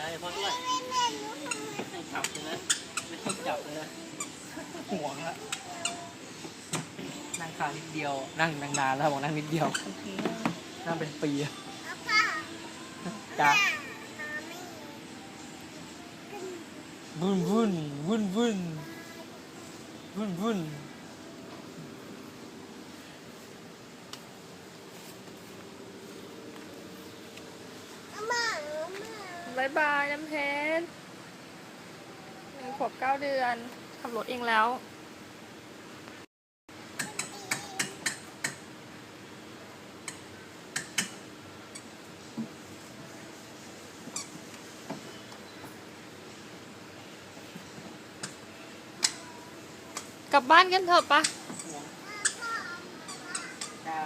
เลยพ่อด้วยไม่จับเลยนะไม่ชอบจับเลยห่วงละนั่งคานิดเดียวนั่งนานๆแล้วบอกนั่งนิดเดียวนั่งเป็นปีจ้าวุ่นวุ่นวุ่นวุ่นวุ่นวุ่น บายบายน้ำเพชรหนึ่งขวบเก้าเดือนขับรถเองแล้วกลับบ้านกันเถอะปะห่วงจ้า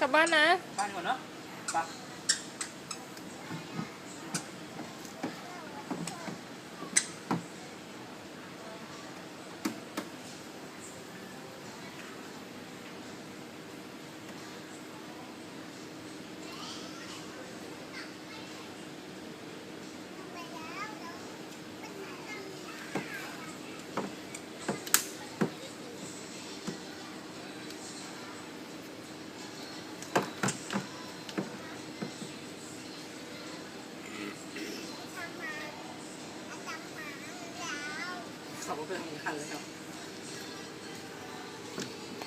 กลับบ้านนะ บ้านก่อนเนาะไปะ ขับรถไปทำงานเลยครับ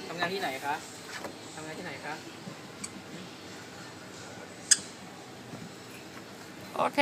ทำงานที่ไหนคะทำงานที่ไหนคะโอเค